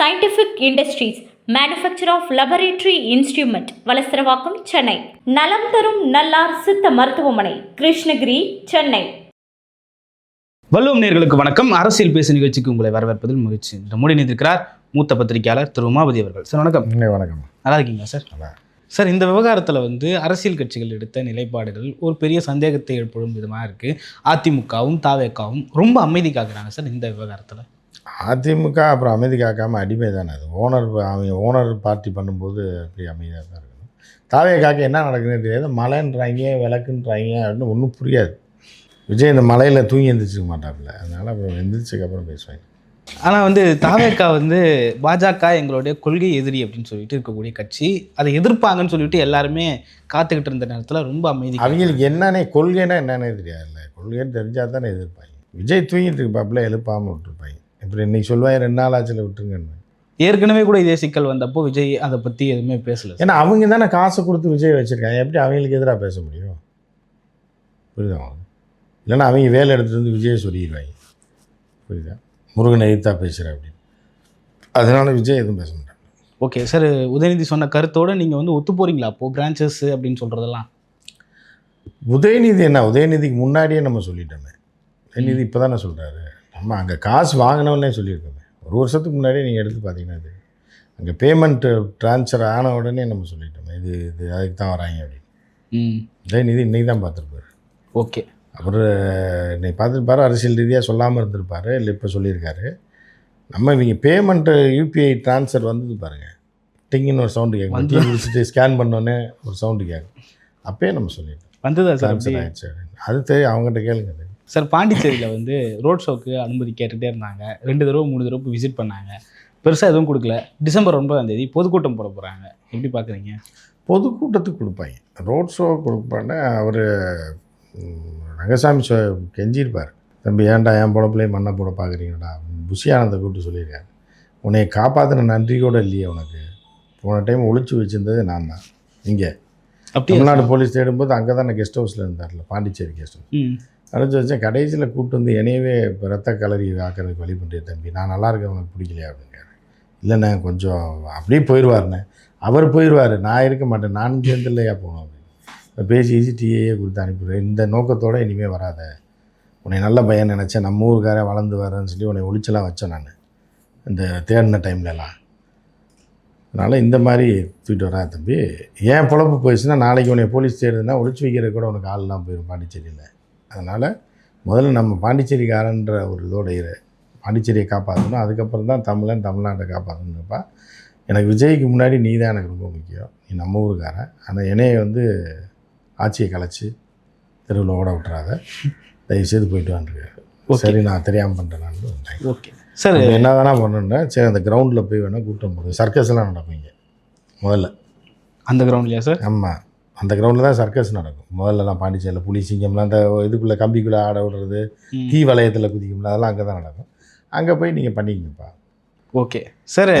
Scientific industries manufacture of laboratory instrument Valasaravakkam Chennai. நலம் தரும் நல்லார் சித்த மருத்துவமனை கிருஷ்ணகிரி சென்னை. வல்லுவம் நேர்களுக்கு வணக்கம். அரசியல் பேசு நிகழ்ச்சிக்கு உங்களை வரவேற்பதில் மகிழ்ச்சி. நம்முடைய நிதிக்கிறார் மூத்த பத்திரிகையாளர் திரு உமாபதி அவர்கள். சார் வணக்கம். வணக்கம். நல்லா இருக்கீங்களா சார்? நல்லா. சார் இந்த விவகாரத்தில் வந்து அரசியல் கட்சிகள் எடுத்த நிலைப்பாடுகள் ஒரு பெரிய சந்தேகத்தை எழுப்பும் விதமாக இருக்குது அதிமுகவும் தாவேக்காவும் ரொம்ப அமைதி காக்குறாங்க சார் இந்த விவகாரத்தில். அதிமுக அப்புறம் அமைதி காக்காமல் அடிமை தானே அது. ஓனர் அவங்க ஓனர் பார்ட்டி பண்ணும்போது அப்படி அமைதியாக தான் இருக்கணும். தாவே காக்க என்ன நடக்குதுன்னு தெரியாது. மழைன்றாங்க விளக்குன்றாங்க அப்படின்னு ஒன்றும் புரியாது. விஜய் இந்த மலையில் தூங்கி எந்திரிச்சிக்க மாட்டாப்புல. அதனால் அப்புறம் எந்திரிச்சதுக்கு அப்புறம் பேசுவாங்க. ஆனால் வந்து தாவேக்கா வந்து பாஜக எங்களுடைய கொள்கை எதிரி அப்படின்னு சொல்லிட்டு இருக்கக்கூடிய கட்சி அதை எதிர்ப்பாங்கன்னு சொல்லிட்டு எல்லாருமே காத்துக்கிட்டு இருந்த நேரத்தில் ரொம்ப அமைதி அவங்களுக்கு என்னன்னே கொள்கைன்னா என்னன்னே தெரியாதுல்ல. கொள்கைன்னு தெரிஞ்சால் தானே எதிர்ப்பாங்க. விஜய் தூங்கிட்டு இருப்பாப்புல எழுப்பாமல் விட்டுருப்பாங்க. இப்படி இன்னைக்கு சொல்லுவாங்க ரெண்டு நாள் ஆச்சுல விட்டுருங்கன்னு. ஏற்கனவே கூட இதே சிக்கல் வந்தப்போ விஜய் அதை பற்றி எதுவுமே பேசல. ஏன்னா அவங்க தானே காசு கொடுத்து விஜய் வச்சுருக்காங்க. எப்படி அவங்களுக்கு எதிராக பேச முடியும்? புரியுதா? இல்லைன்னா அவங்க வேலை எடுத்துகிட்டு வந்து விஜயை சொல்லிடுவாங்க. புரியுதா? முருகனை எதிர்த்தா பேசுகிற அப்படின்னு. அதனால விஜய் எதுவும் பேச மாட்டாங்க. ஓகே சார் உதயநிதி சொன்ன கருத்தோட நீங்கள் வந்து ஒத்து போறீங்களா? அப்போ பிரான்ச்சஸ் அப்படின்னு சொல்கிறதெல்லாம் உதயநிதி என்ன? உதயநிதிக்கு முன்னாடியே நம்ம சொல்லிட்டோமே. உதயநிதி இப்போ தானே சொல்கிறாரு நம்ம அங்கே காசு வாங்கினவனே சொல்லியிருக்கோமே. ஒரு வருஷத்துக்கு முன்னாடியே நீங்கள் எடுத்து பார்த்தீங்கன்னா இது அங்கே பேமெண்ட்டு ட்ரான்ஸ்ஃபர் ஆன உடனே நம்ம சொல்லிட்டோமே இது இது அதுக்கு தான் வராங்க அப்படின்னு. ம். உதயநிதி இன்னைக்கு தான் பார்த்துருப்பாரு. ஓகே. அவர் இன்னைக்கு பார்த்துருப்பாரு அரசியல் ரீதியாக சொல்லாமல் இருந்திருப்பாரு இல்லை இப்போ சொல்லியிருக்காரு. நம்ம இவங்க பேமெண்ட்டு யூபிஐ ட்ரான்ஸ்ஃபர் வந்தது பாருங்கள் டிங்கின்னு ஒரு சவுண்டு கேட்கும் டீ குடிச்சிட்டு ஸ்கேன் பண்ணோன்னே ஒரு சவுண்டு கேட்கும் அப்பயே நம்ம சொல்லிட்டோம். வந்ததா சார்? ஆயிடுச்சு. அது தெரியும் அவங்ககிட்ட கேளுங்க அது. சார் பாண்டிச்சேரியில் வந்து ரோட் ஷோக்கு அனுமதி கேட்டுகிட்டே இருந்தாங்க. ரெண்டு தடவை மூணு தடவை விசிட் பண்ணாங்க. பெருசாக எதுவும் கொடுக்கல. டிசம்பர் ஒன்பதாம் தேதி பொதுக்கூட்டம் போட போகிறாங்க எப்படி பார்க்குறீங்க பொதுக்கூட்டத்துக்கு கொடுப்பாங்க. ரோட் ஷோ கொடுப்பான்னு அவர் ரங்கசாமி சொ கெஞ்சிருப்பார் தம்பி ஏன்டா என் பொழப்புலையும் மண்ணை போட பார்க்குறீங்கடா புஷி ஆனந்தை கூப்பிட்டு சொல்லியிருக்காரு. உன்னை காப்பாற்றின நன்றி கூட இல்லையே உனக்கு. போன டைம் ஒளிச்சு வச்சிருந்தது நான் தான். இங்கே. தமிழ்நாடு போலீஸ் தேடும்போது அங்கே தான் கெஸ்ட் ஹவுஸில் இருந்தார்ல பாண்டிச்சேரி கெஸ்ட் ஹவுஸ் அழைச்சி வச்சேன். கடைசியில் கூப்பிட்டு வந்து என்னையவே இப்போ ரத்த கலரி ஆக்கிறதுக்கு வழி பண்ணுறேன் தம்பி. நான் நல்லா இருக்கேன் உனக்கு பிடிக்கலையா அப்படிங்கிறாரு. இல்லைண்ணே கொஞ்சம் அப்படியே போயிடுவாருண்ணே அவர் போயிடுவார் நான் இருக்க மாட்டேன். நானும் சேர்ந்து இல்லையா போகணும் அப்படின்னு. பேசி ஈசி டீயே கொடுத்து அனுப்பிடுவேன் இந்த நோக்கத்தோடு இனிமேல் வராத. உன்னை நல்ல பையன் நினச்சேன். நம்ம ஊருக்காரன் வளர்ந்து வரேன்னு சொல்லி உன்னை ஒழிச்சலாம் வச்சேன் நான். இந்த தேடின டைம்லலாம் அதனால் இந்த மாதிரி தூக்கிட்டு வரேன் தம்பி. ஏன் பொழப்பு போயிடுச்சுன்னா நாளைக்கு உன்னை போலீஸ் தேடுதுன்னா ஒழிச்சு வைக்கிறது கூட உனக்கு ஆள்லாம் போயிடும் பாண்டிச்சேரியில். அதனால் முதல்ல நம்ம பாண்டிச்சேரிக்காரன்ற ஒரு இதோட இரு. பாண்டிச்சேரியை காப்பாற்றணும் அதுக்கப்புறம் தான் தமிழன் தமிழ்நாட்டை காப்பாற்றணும்ப்பா எனக்கு விஜய்க்கு முன்னாடி நீ தான் எனக்கு ரொம்ப முக்கியம். நீ நம்ம ஊருக்காரன். ஆனால் என்னைய வந்து ஆட்சியை கலைச்சி தெருவில் ஓட விட்டுறாத. தயவுசெய்து போயிட்டு வந்துருக்காரு. சரி நான் தெரியாமல் பண்ணுறேன் நான். Okay sir. என்ன வேணால் பண்ணணுன்னா சரி அந்த கிரவுண்டில் போய் வேணால் கூட்டம் போடுது சர்க்கஸ் எல்லாம் நடக்கும் இங்கே. முதல்ல. அந்த கிரவுண்ட்லையா சார் ஆமாம் அந்த கிரவுண்டில் தான் சர்க்கஸ் நடக்கும். முதல்லலாம் பாண்டிச்சேரியில் புலி சிங்கம்லாம் அந்த இதுக்குள்ளே கம்பிக்குள்ளே ஆட விடுறது. தீ வளையத்தில் குதிக்கும்ல அதெல்லாம் அங்கே தான் நடக்கும். அங்கே போய் நீங்கள் பண்ணிக்கங்கப்பா. ஓகே. சார்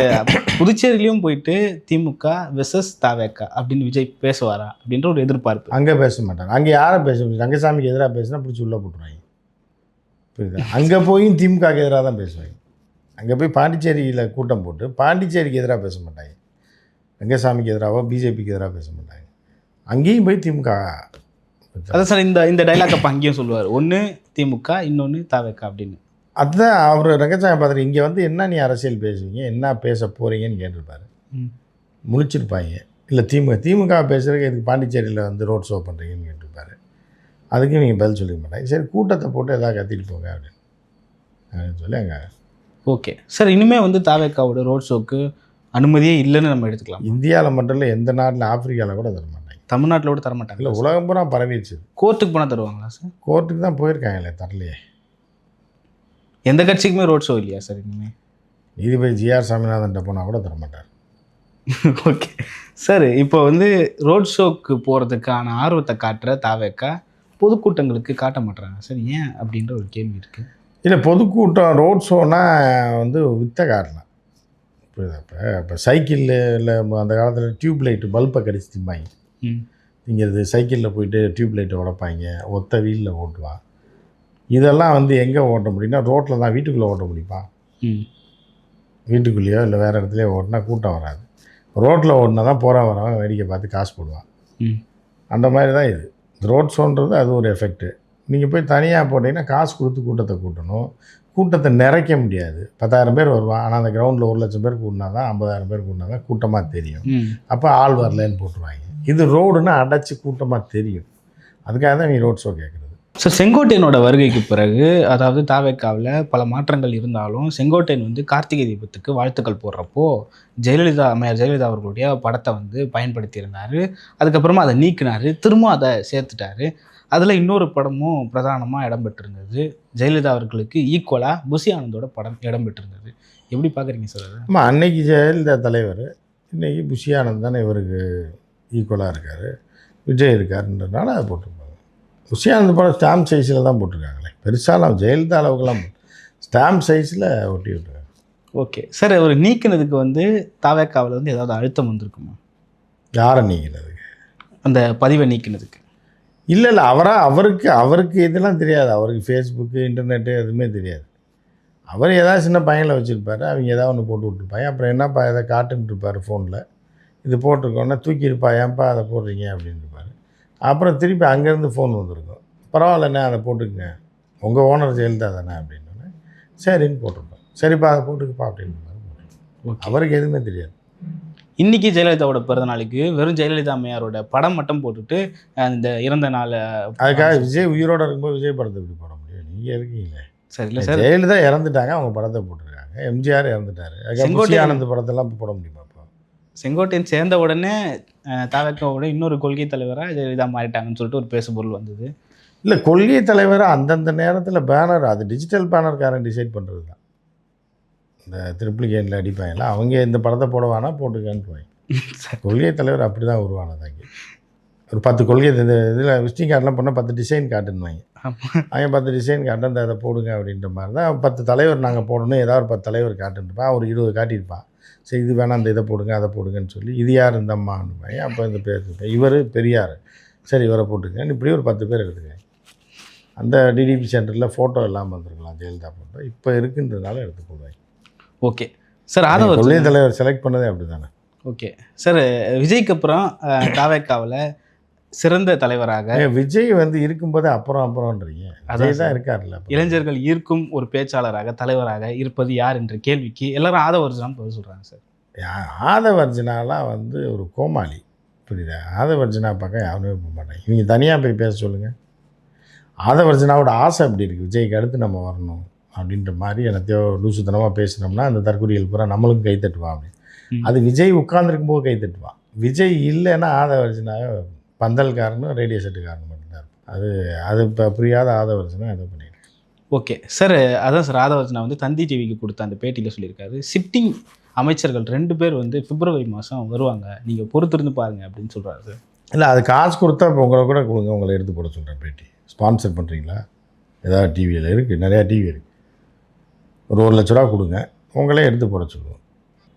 புதுச்சேரியிலையும் போயிட்டு திமுக வெசஸ் தாவேக்கா அப்படின்னு விஜய் பேசுவாரா அப்படின்ற ஒரு எதிர்பார்ப்பு. அங்கே பேச மாட்டாங்க. அங்கே யாரை பேச முடியும் ரங்கசாமிக்கு எதிராக பேசினா பிடிச்சி உள்ளே போட்டுருவாங்க. புரியுதா? அங்கே போயும் திமுகக்கு எதிராக தான் பேசுவாங்க. அங்கே போய் பாண்டிச்சேரியில் கூட்டம் போட்டு பாண்டிச்சேரிக்கு எதிராக பேச மாட்டாங்க. ரங்கசாமிக்கு எதிராகவோ பிஜேபிக்கு எதிராக பேச மாட்டாங்க. அங்கேயும் போய் திமுக. அதான் சார் இந்த இந்த டைலாக் அப்போ அங்கேயும் சொல்லுவார். ஒன்று திமுக இன்னொன்று தாவேக்கா அப்படின்னு. அதுதான் அவர் ரங்கசாமி பார்த்துட்டு இங்கே வந்து என்ன நீ அரசியல் பேசுவீங்க என்ன பேச போகிறீங்கன்னு கேட்டிருப்பாரு. ம். முழிச்சிருப்பாங்க. இல்லை திமுக திமுக பேசுகிறதுக்கு எதுக்கு பாண்டிச்சேரியில் வந்து ரோட் ஷோ பண்ணுறீங்கன்னு கேட்டிருப்பாரு. அதுக்கு நீங்கள் பதில் சொல்லிக்க மாட்டாங்க. சரி கூட்டத்தை போட்டு எதாவது கத்திட்டு போங்க அப்படின்னு. அப்படின்னு சொல்லி அங்கே ஓகே. சார் இனிமே வந்து தாவேக்காவோட ரோட் ஷோக்கு அனுமதியே இல்லைன்னு நம்ம எடுத்துக்கலாம். இந்தியாவில் மட்டும் இல்லை எந்த நாட்டில் ஆப்பிரிக்காவில் கூட தர மாட்டாங்க தமிழ்நாட்டில் கூட தர மாட்டாங்க இல்லை உலகம் பூரா பரவிடுச்சு. கோர்ட்டுக்கு போனால் தருவாங்களா சார்? கோர்ட்டுக்கு தான் போயிருக்காங்களே தரலையே. எந்த கட்சிக்குமே ரோட் ஷோ இல்லையா சார் இனிமே? நீதிபதி ஜிஆர் சாமிநாதன்ட்ட போனால் கூட தர மாட்டார் ஓகே சார் இப்போ வந்து ரோட் ஷோக்கு போகிறதுக்கான ஆர்வத்தை காட்டுற தாவேக்கா பொதுக்கூட்டங்களுக்கு காட்ட மாட்டுறாங்க சார். ஏன் அப்படின்ற ஒரு கேள்வி இருக்குது இல்லை பொதுக்கூட்டம் ரோட் ஷோனா வந்து வித்த காட்டலாம் புரியுதா இப்போ இப்போ சைக்கிளில் இல்லை அந்த காலத்தில் டியூப் லைட்டு பல்பை கடிச்சு திம்பாங்க. ம். திங்கிறது சைக்கிளில் போயிட்டு டியூப் லைட்டை உடைப்பாங்க. ஒத்த வீலில் ஓட்டுவான் இதெல்லாம் வந்து எங்கே ஓட்ட முடியும்னா ரோட்டில் தான் வீட்டுக்குள்ளே ஓட்ட முடியுமா? வீட்டுக்குள்ளேயோ இல்லை வேறு இடத்துலையோ ஓட்டினா கூட்டம் வராது. ரோட்டில் ஓட்டினா தான் போகிற வரவன் வேடிக்கை பார்த்து காசு போடுவான். அந்த மாதிரி தான் இது. ரோட் ஷோன்றது அது ஒரு எஃபெக்ட்டு. நீங்கள் போய் தனியாக போட்டிங்கன்னா காசு கொடுத்து கூட்டத்தை கூட்டணும். கூட்டத்தை நிறைக்க முடியாது. பத்தாயிரம் பேர் வருவான். ஆனால் அந்த கிரவுண்டில் ஒரு லட்சம் பேர் கூட்டினா தான் ஐம்பதாயிரம் பேர் கூட்டினா தான் கூட்டமாக தெரியும். அப்போ ஆள் வரலன்னு போட்டுருவாங்க. இது ரோடுன்னா அடைச்சி கூட்டமாக தெரியும். அதுக்காக தான் நீ ரோட் ஷோ கேட்குறது சார் செங்கோட்டையனோட வருகைக்கு பிறகு அதாவது தாவேக்காவில் பல மாற்றங்கள் இருந்தாலும் செங்கோட்டையன் வந்து கார்த்திகை தீபத்துக்கு வாழ்த்துக்கள் போடுறப்போ ஜெயலலிதா அம்மையார் ஜெயலலிதா அவர்களுடைய படத்தை வந்து பயன்படுத்தியிருந்தார். அதுக்கப்புறமா அதை நீக்கினார். திரும்ப அதை சேர்த்துட்டாரு. அதில் இன்னொரு படமும் பிரதானமாக இடம்பெற்றிருந்தது. ஜெயலலிதா அவர்களுக்கு ஈக்குவலாக புசி ஆனந்தோட படம் இடம்பெற்றிருந்தது. எப்படி பார்க்குறீங்க சார் ஆமாம் அன்னைக்கு ஜெயலலிதா தலைவர் இன்னைக்கு புஷி ஆனந்த் தானே இவருக்கு ஈக்குவலாக இருக்கார். விஜய் இருக்காருன்றதுனால அதை போட்டிருப்பாங்க. புஷி ஆனந்த் படம் ஸ்டாம்ப் சைஸில் தான் போட்டிருக்காங்களே. பெருசாலாம் ஜெயலலிதா அளவுக்குலாம் ஸ்டாம்ப் சைஸில் ஒட்டி விட்டுருக்காங்க ஓகே. சார் அவர் நீக்கினதுக்கு வந்து தாவேக்காவில் வந்து ஏதாவது அழுத்தம் வந்திருக்குமா? யாரை நீங்கினதுக்கு அந்த பதிவை நீக்கினதுக்கு. இல்லை இல்லை. அவராக அவருக்கு அவருக்கு இதெல்லாம் தெரியாது. அவருக்கு ஃபேஸ்புக்கு இன்டர்நெட்டு எதுவுமே தெரியாது. அவர் ஏதாவது சின்ன பையனில் வச்சுருப்பாரு. அவங்க ஏதாவது ஒன்று போட்டு விட்ருப்பாங்க அப்புறம் என்னப்பா இதை காட்டுன்ட்டு இருப்பார் ஃபோனில் இது போட்டிருக்கோன்னா தூக்கியிருப்பா ஏன்ப்பா அதை போடுறீங்க அப்படின்னு இருப்பார் அப்புறம் திருப்பி அங்கேருந்து ஃபோன் வந்திருக்கும். பரவாயில்லண்ணே அதை போட்டுக்கங்க. உங்கள் ஓனர் ஜெயலலிதா தானே அப்படின்னு சரின்னு போட்டிருப்பேன் சரிப்பா அதை போட்டுக்கப்பா அப்படின்னு அவருக்கு எதுவுமே தெரியாது. இன்னைக்கு ஜெயலலிதாவோட பிறந்த நாளுக்கு வெறும் ஜெயலலிதா அம்மையாரோட படம் மட்டும் போட்டுட்டு இந்த இறந்த நாள் அதுக்காக விஜய் உயிரோட இருக்கும்போது விஜய் படத்தை எப்படி போட முடியும்? நீங்கள் இருக்கீங்களே. சரி இல்லை சார். ஜெயலலிதா இறந்துட்டாங்க அவங்க படத்தை போட்டிருக்காங்க. எம்ஜிஆர் இறந்துட்டாரு. செங்கோட்டையன் ஆனந்த் படத்தெல்லாம் போட முடியுமா? செங்கோட்டையன் சேர்ந்த உடனே தாவக்காவோட இன்னொரு கொள்கை தலைவராக ஜெயலலிதா மாறிட்டாங்கன்னு சொல்லிட்டு ஒரு பேசுபொருள் வந்தது. இல்லை கொள்கை தலைவர் அந்தந்த நேரத்தில் பேனர் அது டிஜிட்டல் பேனர்காரன் டிசைட் பண்ணுறது தான் இந்த ட்ரிப்ளிகேனில் அடிப்பாங்கல்ல அவங்க இந்த படத்தை போடவானா போட்டுக்கன்னு போய். கொள்கை தலைவர் அப்படி தான் உருவானதாங்க ஒரு பத்து கொள்கை இந்த இதில் விசிட்டிங் கார்டெலாம் பண்ணால் பத்து டிசைன் காட்டுன்னுவாங்க. அவங்க பத்து டிசைன் காட்டு அந்த அதை போடுங்க அப்படின்ற மாதிரி தான். பத்து தலைவர் நாங்கள் போடணும் ஏதாவது ஒரு பத்து தலைவர் காட்டுன்ருப்பான் ஒரு இருபது காட்டியிருப்பான் சரி இது வேணாம் அந்த இதை போடுங்க அதை போடுங்கன்னு சொல்லி இது யார் இந்த அம்மான்னு அப்போ இந்த பேர் இவர் பெரியார். சரி இவரை போட்டுக்கன்னு இப்படி ஒரு பத்து பேர் எடுத்துக்கங்க. அந்த டிடிபி சென்டரில் ஃபோட்டோ இல்லாமல் வந்திருக்கலாம் ஜெயலலிதா ஃபோட்டோ இப்போ இருக்குன்றதுனால எடுத்து போடுவாங்க ஓகே. சார் ஆதவ கொள்கை தலைவர் செலக்ட் பண்ணதே அப்படி தானே ஓகே. சார் விஜய்க்கு அப்புறம் தாவேக்காவில் சிறந்த தலைவராக விஜய் வந்து இருக்கும்போதே அப்புறம் அப்புறம்ன்றீங்க. விஜய் தான் சார். இருக்கார்ல அப்ப. இளைஞர்கள் ஈர்க்கும் ஒரு பேச்சாளராக தலைவராக இருப்பது யார் என்ற கேள்விக்கு எல்லாரும் ஆதவர்ஜனான்னு பதில் சொல்கிறாங்க சார். ஆதவர்ஜனாலாம் வந்து ஒரு கோமாளி. புரியுதா? ஆதவர்ஜனா பக்கம் யாருமே போக மாட்டாங்க. இவங்க தனியாக போய் பேச சொல்லுங்கள் ஆதவர்ஜனாவோட ஆசை அப்படி இருக்குது விஜய்க்கு அடுத்து நம்ம வரணும் அப்படின்ற மாதிரி என்னத்தையோ லூசுத்தனமாக பேசினோம்னா அந்த தற்கொலைகள் பூரா நம்மளுக்கும் கை தட்டுவான் அப்படி ம். அது விஜய் உட்கார்ந்திருக்கும் போது கை தட்டுவான் விஜய் இல்லைன்னா ஆதவர்ஜனா பந்தல்காரனும் ரேடியோ செட்டுக்காரனும் மட்டும்தான் இருப்பான். அது அது இப்போ புரியாத ஆதவர்ஜனா ஏதோ பண்ணிட்டு ஓகே. சார் அதான் சார் ஆதவர்ஜனா வந்து தந்தி டிவிக்கு கொடுத்த அந்த பேட்டியில் சொல்லியிருக்காரு. சிட்டிங் அமைச்சர்கள் ரெண்டு பேர் வந்து பிப்ரவரி மாதம் வருவாங்க. நீங்கள் பொறுத்திருந்து பாருங்க அப்படின்னு சொல்கிறாரு சார். இல்லை அது காசு கொடுத்தா இப்போ உங்களை கூட கொடுங்க உங்களை எடுத்து போட சொல்கிறேன் பேட்டி. ஸ்பான்சர் பண்ணுறீங்களா ஏதாவது டிவியில் இருக்குது நிறையா டிவி இருக்குது ஒரு ஒரு லட்ச ரூபா கொடுங்க உங்களே எடுத்து போட சொல்லுவோம்.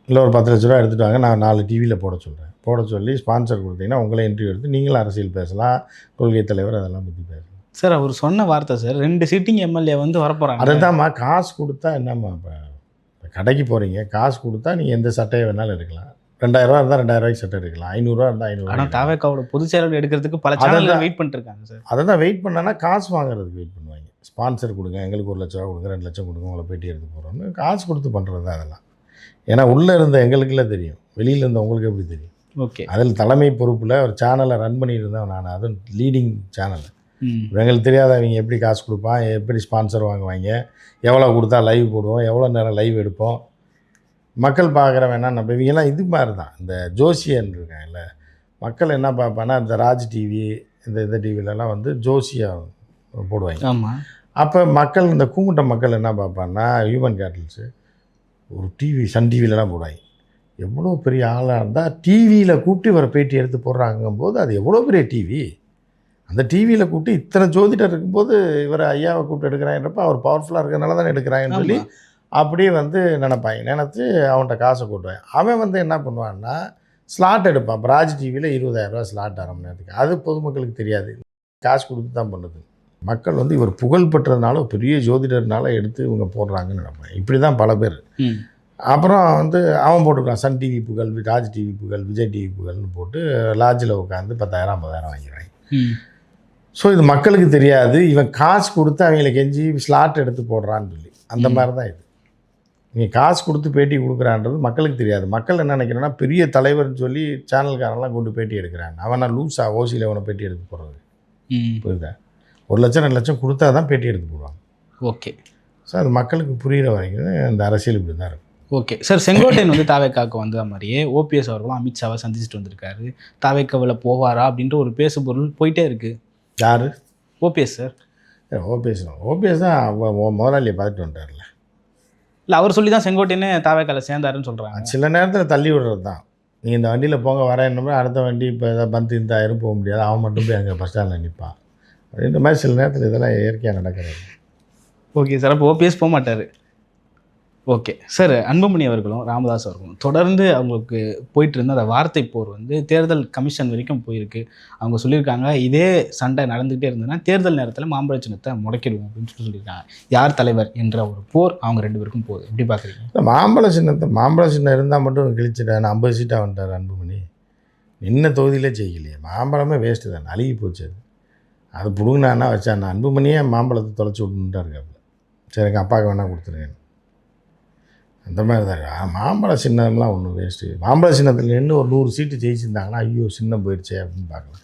இல்லை ஒரு பத்து லட்ச ரூபா எடுத்துட்டு வாங்க நான் நாலு டிவியில் போட சொல்கிறேன் போட சொல்லி ஸ்பான்சர் கொடுத்தீங்கன்னா உங்களே இன்டர்வியூ எடுத்து நீங்களும் அரசியல் பேசலாம் கொள்கை தலைவர் அதெல்லாம் பற்றி பேசலாம். சார் அவர் சொன்ன வார்த்தை சார் ரெண்டு சிட்டிங் எம்எல்ஏ வந்து வரப்போகிறாங்க அதுதான்மா காசு கொடுத்தா என்னம்மா இப்போ கடைக்கு போகிறீங்க காசு கொடுத்தா நீங்கள் எந்த சட்டையை வேணாலும் எடுக்கலாம். ரெண்டாயிரரூவா இருந்தால் ரெண்டாயிரம் சட்டை எடுக்கலாம். ஐநூறுரூவா இருந்தால் ஐநூறுரூவா ஆனால் தாவேக்காவோட பொதுச் செயலாளர் எடுக்கிறதுக்கு பல தான். வெயிட் பண்ணிட்டு இருக்காங்க சார் அதை தான் வெயிட் பண்ணானா காசு வாங்குறதுக்கு வெயிட் பண்ணுவாங்க. ஸ்பான்சர் கொடுங்க எங்களுக்கு ஒரு லட்ச ரூபா கொடுங்க ரெண்டு லட்சம் கொடுங்க உங்களை பேட்டி எடுத்து போகிறோம்னு காசு கொடுத்து பண்ணுறது தான் அதெல்லாம். ஏன்னா உள்ளே இருந்த எங்களுக்குலாம் தெரியும். வெளியில் இருந்த உங்களுக்கு எப்படி தெரியும்? ஓகே. அதில் தலைமை பொறுப்பில் ஒரு சேனலை ரன் பண்ணிட்டு இருந்தேன் நான் அதுவும் லீடிங் சேனல் எங்களுக்கு தெரியாத அவங்க எப்படி காசு கொடுப்பான் எப்படி ஸ்பான்சர் வாங்குவாங்க எவ்வளோ கொடுத்தா லைவ் போடுவோம் எவ்வளோ நேரம் லைவ் எடுப்போம். மக்கள் பார்க்குறவன் என்ன நம்ம இவங்கெல்லாம் இது மாதிரி தான். இந்த ஜோசியன் இருக்காங்கல்ல மக்கள் என்ன பார்ப்பான்னா இந்த ராஜ் டிவி இந்த இந்த டிவிலலாம் வந்து ஜோசியா போடுவாங்க. ஆமாம் அப்போ மக்கள் இந்த கூமுட்ட மக்கள் என்ன பார்ப்பான்னா ஹியூமன் கேட்டல்ஸு ஒரு டிவி சன் டிவிலலாம் போடுவாங்க. எவ்வளோ பெரிய ஆளாக இருந்தால் டிவியில் கூப்பிட்டு இவரை பேட்டி எடுத்து போடுறாங்கும்போது அது எவ்வளோ பெரிய டிவி அந்த டிவியில் கூப்பிட்டு இத்தனை ஜோதிடர் இருக்கும்போது இவரை ஐயாவை கூப்பிட்டு எடுக்கிறாங்கன்றப்ப அவர் பவர்ஃபுல்லாக இருக்கிறனால தானே எடுக்கிறாங்கன்னு சொல்லி. அப்படியே வந்து நினைப்பாங்க. நினச்சி அவன்கிட்ட காசை கூட்டுவான் அவன் வந்து என்ன பண்ணுவான்னா ஸ்லாட் எடுப்பான். இப்போ ராஜ் டிவியில் இருபதாயிரரூவா ஸ்லாட் நேரத்துக்கு. அது பொதுமக்களுக்கு தெரியாது. காசு கொடுத்து தான் பண்ணுது. மக்கள் வந்து இவர் புகழ் பெற்றதுனால பெரிய ஜோதிடர்னால எடுத்து இவங்க போடுறாங்கன்னு நினைப்பாங்க. இப்படி தான் பல பேர். அப்புறம் வந்து அவன் போட்டுக்கிறான் சன் டிவி புகழ் ராஜ் டிவி புகழ் விஜய் டிவி புகழ்னு போட்டு லாட்ஜில் உட்காந்து பத்தாயிரம் ஐம்பதாயிரம் வாங்கிடுவாங்க ஸோ இது மக்களுக்கு தெரியாது. இவன் காசு கொடுத்து அவங்கள கெஞ்சி ஸ்லாட் எடுத்து போடுறான்னு சொல்லி. அந்த. மாதிரி தான் இது. நீங்கள் காசு கொடுத்து பேட்டி கொடுக்குறான்றது மக்களுக்கு தெரியாது. மக்கள் என்ன நினைக்கிறேன்னா பெரிய தலைவர்னு சொல்லி சேனல்காரெல்லாம் கொண்டு பேட்டி எடுக்கிறாங்க. அவனை லூஸா ஓசியில் அவனை பேட்டி எடுத்து போடுறது. ம். புரியுதா? ஒரு லட்சம் ரெண்டு லட்சம் கொடுத்தா தான் பேட்டி எடுத்து போடுவாங்க. ஓகே. ஸோ அது மக்களுக்கு புரிகிற வரைக்கும் இந்த அரசியல் இப்படி தான் இருக்கும். ஓகே. சார் செங்கோட்டையன் வந்து தாவேக்காக்கு வந்த மாதிரியே ஓபிஎஸ் அவர்களும் அமித்ஷாவை சந்திச்சுட்டு வந்திருக்காரு. தாவேக்காவில் போவாரா அப்படின்ற ஒரு பேசுபொருள் போயிட்டே இருக்கு. யார்? OPS sir. ஓபிஎஸ் ஓபிஎஸ் தான் முதலாளியை பார்த்துட்டு வந்துட்டார்ல இல்லை அவர் சொல்லி தான் செங்கோட்டையனே தாவேக்கால சேர்ந்தாருன்னு சொல்கிறாங்க சில நேரத்தில் தள்ளி விடுறது தான். நீ இந்த வண்டியில் போங்க வரேன்னு அடுத்த வண்டி இப்போ ஏதாவது பந்து இந்த ஆயிரம் போக முடியாது. அவன் மட்டும் போய் அங்கே பஸ் ஸ்டாண்டில் நிற்பான் அப்படின்ற மாதிரி சில நேரத்தில் இதெல்லாம் இயற்கையாக நடக்கிறது. ஓகே சார் அப்போ ஓபிஎஸ் போக மாட்டார். ஓகே. சார் அன்புமணி அவர்களும் ராமதாஸ் அவர்களும் தொடர்ந்து அவங்களுக்கு போயிட்டு இருந்த அந்த வார்த்தை போர் வந்து தேர்தல் கமிஷன் வரைக்கும் போயிருக்கு. அவங்க சொல்லியிருக்காங்க இதே சண்டை நடந்துகிட்டே இருந்ததுன்னா தேர்தல் நேரத்தில் மாம்பழ சின்னத்தை முடக்கிடுவோம் அப்படின்னு சொல்லி சொல்லியிருக்காங்க. யார் தலைவர் என்ற ஒரு போர் அவங்க ரெண்டு பேருக்கும் போகுது. எப்படி பார்க்குறீங்க? மாம்பழ சின்னத்தை மாம்பழ சின்னம் இருந்தால் மட்டும் கிழிச்சிட்டேன் ஐம்பது சீட்டாக வந்துட்டார் அன்புமணி. நின்ன தொகுதியிலே ஜெயிக்கலையே. மாம்பழமே வேஸ்ட்டு தான் அழுகி போச்சு அது. அது பிடுங்கினான்னா வச்சான். அன்புமணியே மாம்பழத்தை தொலைச்சி விட்டுட்டா இருக்காப்புல சரி எங்கள் அப்பாவுக்கு வேணால் கொடுத்துருங்க. அந்த மாதிரி தான் மாம்பழ சின்னம்லாம் ஒன்றும் வேஸ்ட்டு மாம்பழ சின்னத்தில் நின்று ஒரு நூறு சீட்டு ஜெயிச்சிருந்தாங்கன்னா ஐயோ சின்னம் போயிடுச்சே அப்படின்னு பார்க்கலாம்.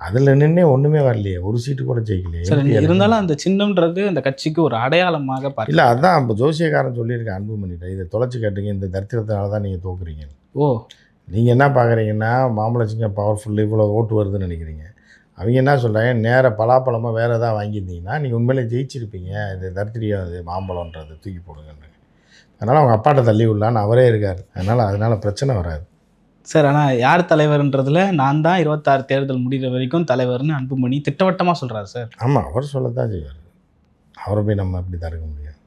அதில் நின்னே ஒன்றுமே வரலையே. ஒரு சீட்டு கூட ஜெயிக்கலையே. இருந்தாலும் அந்த சின்னம்ன்றது அந்த கட்சிக்கு ஒரு அடையாளமாக பார்க்க இல்லை அதான் இப்போ ஜோசியக்காரன் சொல்லியிருக்கேன் அன்புமணிட்ட. இதை தொலைச்சி காட்டுங்க இந்த தரித்திரத்தினால தான் நீங்கள் தோக்குறீங்க. ஓ. நீங்கள் என்ன பார்க்குறீங்கன்னா மாம்பழ சிங்கம் பவர்ஃபுல் இவ்வளோ ஓட்டு வருதுன்னு நினைக்கிறீங்க. அவங்க என்ன சொல்கிறாங்க நேர பலாப்பழமாக வேறு எதாவது வாங்கியிருந்தீங்கன்னா நீங்கள் உண்மையிலே ஜெயிச்சிருப்பீங்க. இது தரித்திரியம் அது மாம்பழன்றது தூக்கி போடுங்கன்னு அதனால் அவங்க அப்பாட்ட தள்ளி விடலான்னு அவரே இருக்கார். அதனால் அதனால் பிரச்சனை வராது. சார் ஆனால் யார் தலைவர்ன்றதுல நான் தான் இருபத்தாறு தேர்தல் முடிகிற வரைக்கும் தலைவர்னு அன்புமணி திட்டவட்டமாக சொல்கிறாரு சார். ஆமாம் அவர் சொல்லத்தான் செய்வார். அவரை போய் நம்ம எப்படி தடுக்க முடியாது.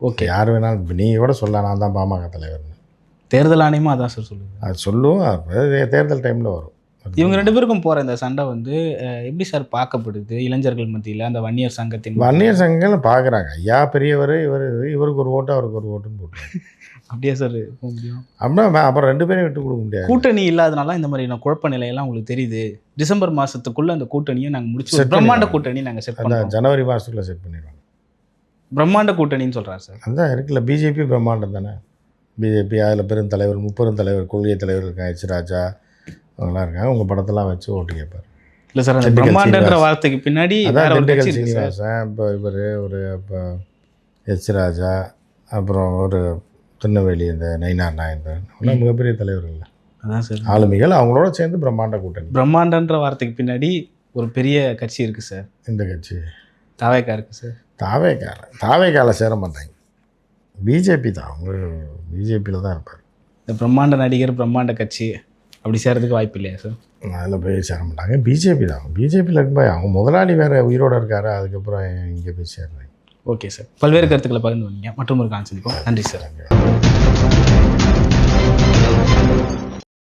ஓகே. யார் வேணாலும் நீ கூட சொல்ல நான் தான் பாமக தலைவர்னு. தேர்தல் ஆணையமும் அதான் சார் சொல்லுது. அது சொல்லுவோம் தேர்தல் டைமில் வரும். இவங்க ரெண்டு பேருக்கும் போகிற இந்த சண்டை வந்து எப்படி சார் பார்க்கப்படுது? இளைஞர்கள் மத்தியில் அந்த வன்னியர் சங்கத்தின் வன்னியர் சங்கங்கள் பார்க்குறாங்க. ஐயா பெரியவர் இவர் இவருக்கு ஒரு ஓட்டு அவருக்கு ஒரு ஓட்டுன்னு போட்டுருவாங்க அப்படியே சார்? போக முடியும் அப்படின்னா அப்புறம் ரெண்டு பேரும் விட்டு கொடுக்க முடியாது. கூட்டணி இல்லாதனால இந்த மாதிரியான குழப்ப நிலையெல்லாம் உங்களுக்கு தெரியுது. டிசம்பர் மாசத்துக்குள்ள அந்த கூட்டணியை நாங்கள் முடிச்சு பிரம்மாண்ட. கூட்டணி நாங்கள் செட் அந்த பண்ணுறோம் ஜனவரி மாதத்துக்குள்ளே செட் பண்ணிடுவாங்க. பிரம்மாண்ட கூட்டணின்னு சொல்கிறார் சார். அதான் இருக்குல்ல பிஜேபி பிரம்மாண்டம் தானே? பிஜேபி அதில் பெருந்தலைவர் முப்பெரும் தலைவர் கொள்கை தலைவர் இருக்காங்க எச் ராஜா அவங்களாம் இருக்காங்க உங்கள் படத்தெல்லாம் வச்சு ஓட்டு கேட்பார் இல்லை சார் அந்த பிரம்மாண்டன்ற. வார்த்தைக்கு பின்னாடி அதான் திண்டுக்கல் சீனிவாசன் இப்போ இவர் ஒரு இப்போ எச் ராஜா அப்புறம் ஒரு திருநெல்வேலி இந்த நயினார் நாயந்தர் அவங்களாம் மிகப்பெரிய தலைவர்கள். அதான் சார். ஆளுமைகள் அவங்களோட சேர்ந்து பிரம்மாண்ட கூட்டணி. பிரம்மாண்டன்ற வார்த்தைக்கு பின்னாடி ஒரு பெரிய கட்சி இருக்கு சார். இந்த கட்சி? தாவேக்கா இருக்கு சார். தாவேக்கால தாவேக்கால சேர மாட்டாங்க. பிஜேபி தான் அவங்க பிஜேபியில் தான் இருப்பார். இந்த பிரம்மாண்ட நடிகர் பிரம்மாண்ட கட்சி. அப்படி சேரதுக்கு வாய்ப்பு இல்லையா சார் அதில் போய் சேர மாட்டாங்க. பிஜேபி தான். பிஜேபியில் இருக்கும்போது அவங்க முதலாளி வேறு உயிரோடு இருக்காரு அதுக்கப்புறம் இங்கே போய் சேர்றாங்க ஓகே சார் பல்வேறு கருத்துக்களை பகிர்ந்து வந்தீங்க மற்றும் ஒரு கான்செப்ட் நன்றி சார்